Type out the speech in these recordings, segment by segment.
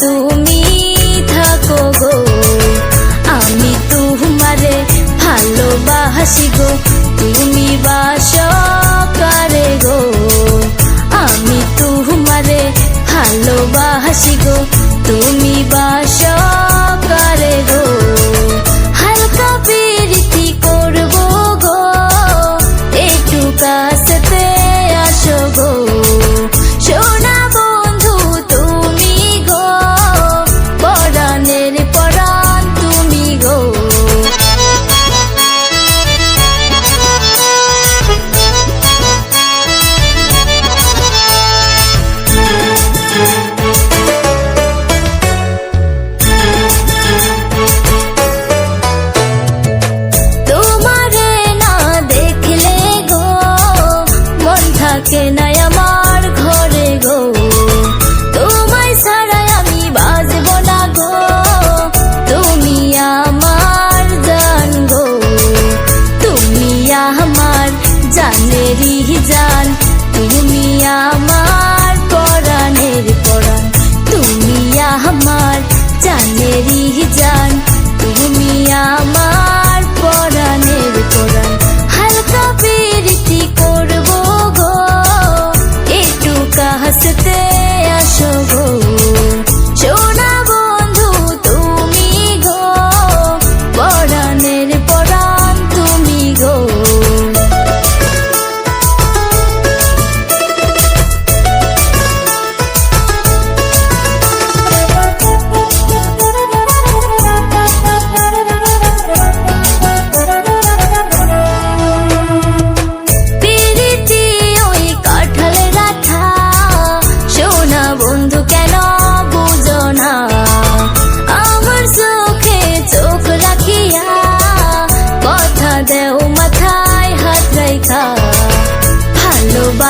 তুমি থাকো গো। আমি তোমারে ভালোবাসি গো। তুমি বাসা 那么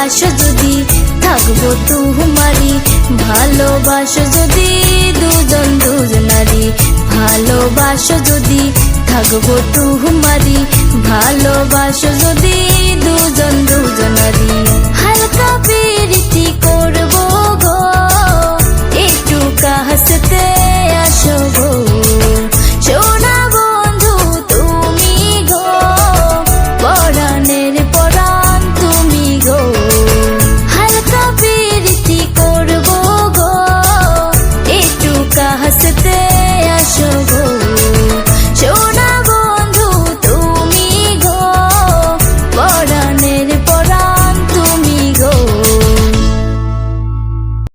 ভালোবাসো যদি থাকব তোমারি ভালোবাসো যদি দুজন দুজনারি ভালোবাসো যদি থাকব হুমারি ভালোবাসো যদি